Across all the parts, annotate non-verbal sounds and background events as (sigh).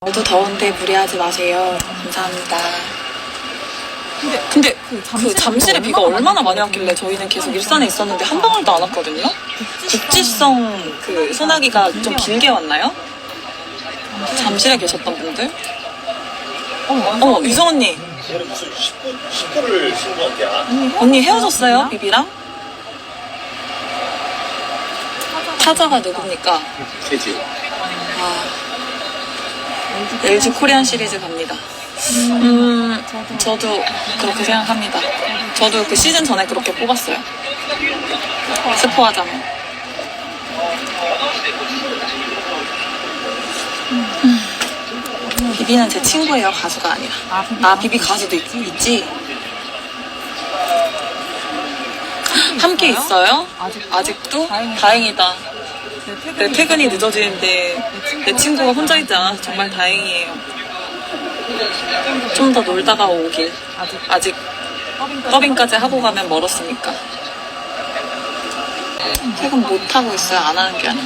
모두 더운데 무리하지 마세요. 감사합니다. 근데, 근데 그 잠실에 비가 얼마나 많이 왔길래 저희는 계속 일산에 있었는데 한 방울도 안 왔거든요? 국지성 그 소나기가 좀 길게 왔나요? 잠실에 계셨던 분들? 어, 어, 유성 언니. 오늘 무슨 19, 19를 신고한대. 아, 언니 헤어졌어요? 비비랑? 타자가 누굽니까? 되지. 아, LG 코리안 시리즈 갑니다. 음, 저도 그렇게 생각합니다. 저도 그 시즌 전에 그렇게 뽑았어요. 스포하자면. 음, 비비는 제 친구예요, 가수가 아니라. 아, 비비 가수도 있, 있지? 함께 있어요? 아직도? 다행이다. 내 퇴근이 늦어지는데 내 친구가 혼자 있지 않아서 정말 다행이에요. 좀 더 놀다가 오길. 아직 더빙까지 하고 가면 멀었으니까. 퇴근 못 하고 있어요. 안 하는 게 아니라.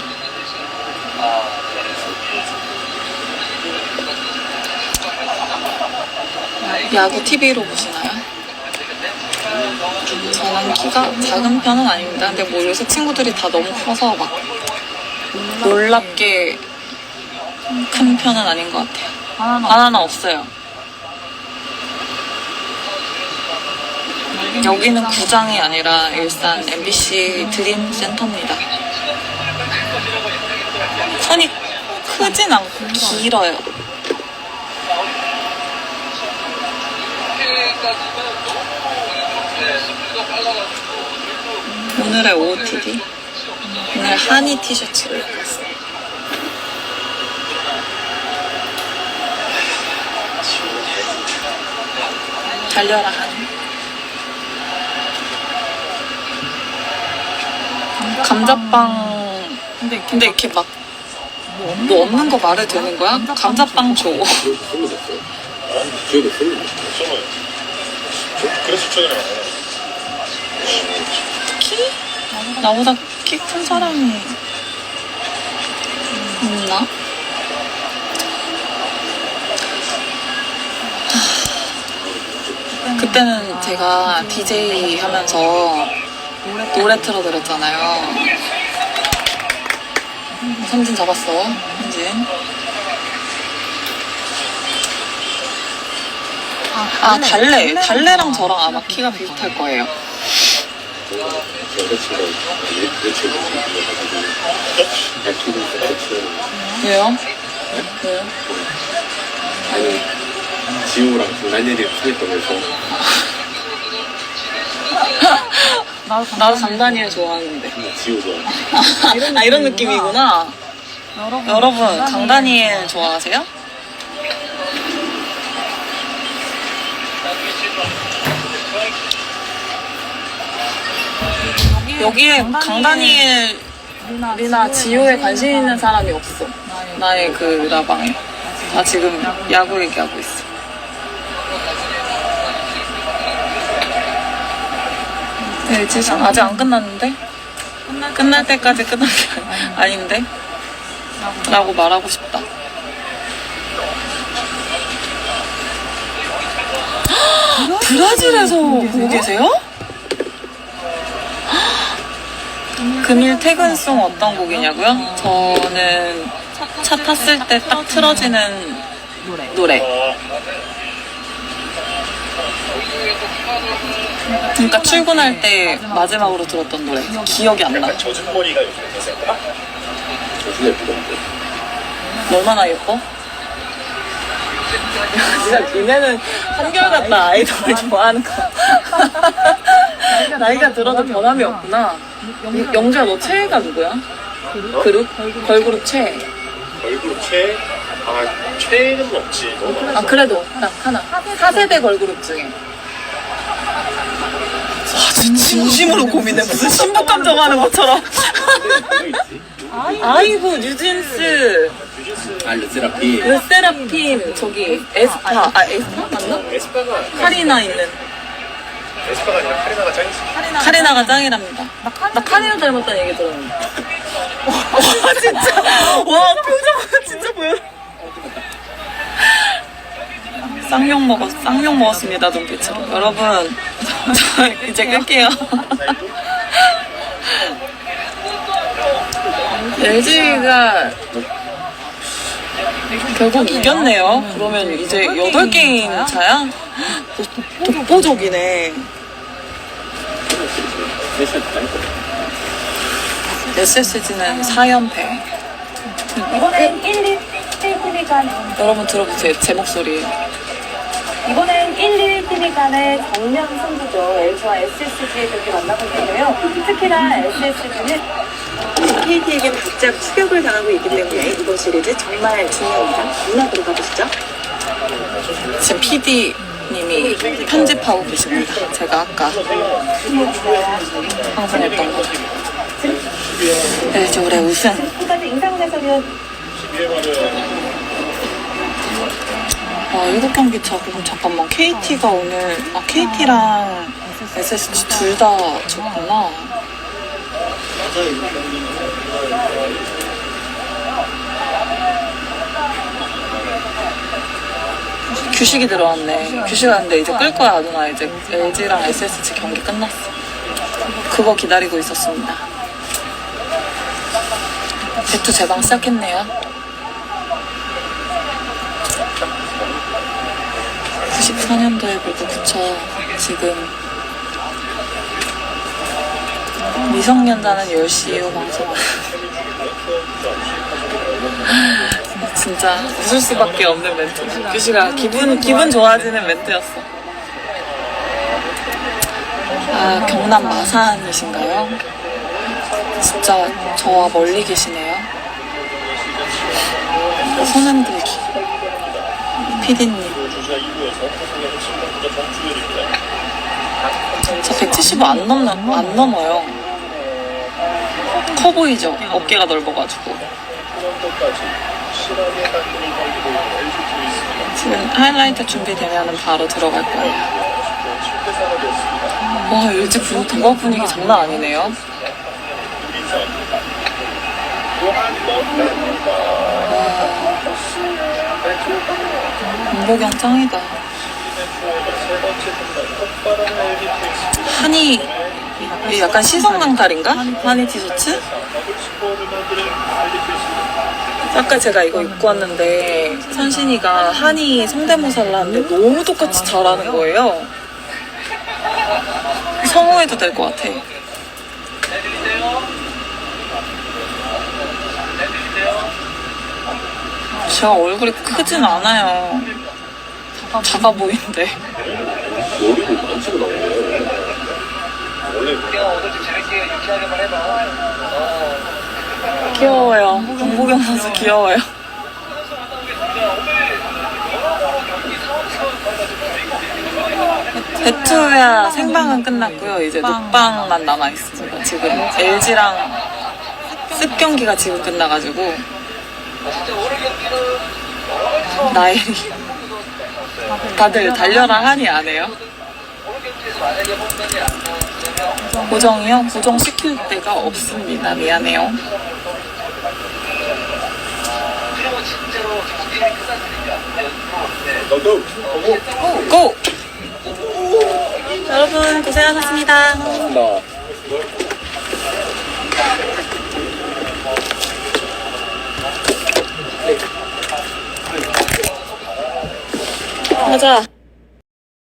야구 TV로 보시나요? 저는 키가 작은 편은 아닙니다. 근데 뭐 요새 친구들이 다 너무 커서 막 놀랍게 큰 편은 아닌 것 같아요. 바나나 없어요. 여기는 구장이 아니라 일산 MBC 드림 센터입니다. 선이 크진 않고 길어요. 오늘의 OOTD. 오늘 한이 티셔츠를 입고 왔어요. 달려라 한이. 감자빵. 근데, 근데 이렇게 막, 뭐 없는 거 말해도 되는 거야? 감자빵 줘. 선물 됐어요. 저는. 그래서 최근에 만나요. 키? 나보다 키큰 사람이 있나? 그때는 제가 DJ 하면서 노래 틀어드렸잖아요. 삼진 잡았어, 삼진. 아, 달래. 달래랑 저랑 아마 키가 비슷할 거예요. 여자친구가 며칠 가지고 약기도 같이 왜요? 왜요? 아니 지우랑 장난일이 사귀었다면서 나도 장다니엘 좋아하는데. 지우 좋아. 아, 이런 느낌이구나. 여러분, 강다니엘 좋아하세요? 여기에 강다니엘, 리나, 지효에 관심 있는 사람이 없어. 나의 그 라방에. 나 지금 야구 얘기하고 있어. 네, 지금 아직 안 끝났는데? 끝날 때까지 끝난 게 아닌데? 라고 말하고 싶다. 브라질에서 보고 계세요? 금일 퇴근송 어떤 곡이냐고요? 저는 차 탔을 때 딱 틀어지는 노래. 그러니까 출근할 때 마지막으로 들었던 노래. 기억이 안 나. 약간 젖은 머리가 대세인가? 무슨 예쁘던데? 얼마나 예뻐? 진짜 니네는 한결같다 아이돌을 좋아하는 거. 나이가 들어도 변함이 없구나. 영주야 너 최애가 누구야? 그룹? 걸그룹 최애. 얼굴 최? 아, 최는 없지. 너무 많아. 아 그래도 딱 하나. 4세대 걸그룹 중에. 와 진짜 진심으로 고민해 무슨 신부 감정하는 것처럼. 아이브 뉴진스 아, 르세라피. 르세라핌 저기 에스파 아 에스파 맞나? 에스파가, 카리나 있는 에스파가 아니라 카리나가 짱이지. 카리나가 짱이랍니다. 나 카리나 닮았다는 얘기 들었는데. 와 (laughs) 진짜 와 표정 진짜 보여. 쌍욕 먹었, 쌍욕 먹었습니다, 눈빛으로. 여러분, (laughs) 저 이제 끌게요. (laughs) LG가 결국 이겼네요. 그러면 이제 8게임 차야? 독- (gasps) 독보적이네. SSG는 4연패. 이번엔 1, 2, 1팀이 간 여러분 들어보세요, 제 목소리. 이번엔 1, 2팀이 간의 정면 승부죠. LG와 SSG의 경기 만나고 있는데요. 특히나 SSG는 KT에게 바짝 추격을 당하고 있기 때문에 이번 시리즈 정말 중요합니다. 누나 들어가 보시죠. 지금 PD님이 편집하고 계십니다. 제가 아까 방송했던 거. LG 올해 우승. 아, 7경기 차. 그럼 잠깐만. KT가 오늘, 아, KT랑 SSG 둘 다 졌구나. 규식이 들어왔네. 규식 왔는데 이제 끌 거야, 누나. 이제 LG랑 SSG 경기 끝났어. 그거 기다리고 있었습니다. 배투 재방 시작했네요. 94년도에 불고 붙여 지금 미성년자는 10시 이후 방송 (laughs) 진짜 웃을 수밖에 없는 멘트 규시가 기분 기분 좋아지는 멘트였어 아 경남 마산이신가요? 진짜 저와 멀리 계시네요 손 흔들기 피디님 주자 2부에서 타선의 핵심 먼저 정주열입니다. 저175 안 넘는 안 넘어요. 커 보이죠? 어깨가 넓어가지고 지금 하이라이트 준비되면 바로 들어갈 거예요. 7대4가 됐습니다. 와 LG 분 동화 분위기 장난 아니네요. 또한번 문보경 짱이다. 한이 이게 약간 시선 강탈인가? 한이 티셔츠? 아까 제가 이거 입고 왔는데 선신이가 한이 성대모사를 하는데 너무 똑같이 잘하는 거예요. 성우해도 될 것 같아. 제가 얼굴이 크진 않아요. 작아 보이는데. 머리를 만지고 나오네. 원래 귀여워요. 공보경 선수 귀여워요. 배투야 생방은 끝났고요. 이제 녹방만 남아 있습니다. 지금 LG랑 습 경기가 지금 끝나가지고 나일이 다들 달려라 하니 안 해요? 고정이요? 고정 시킬 데가 없습니다. 미안해요. 고! 여러분 고생하셨습니다. 나 가자.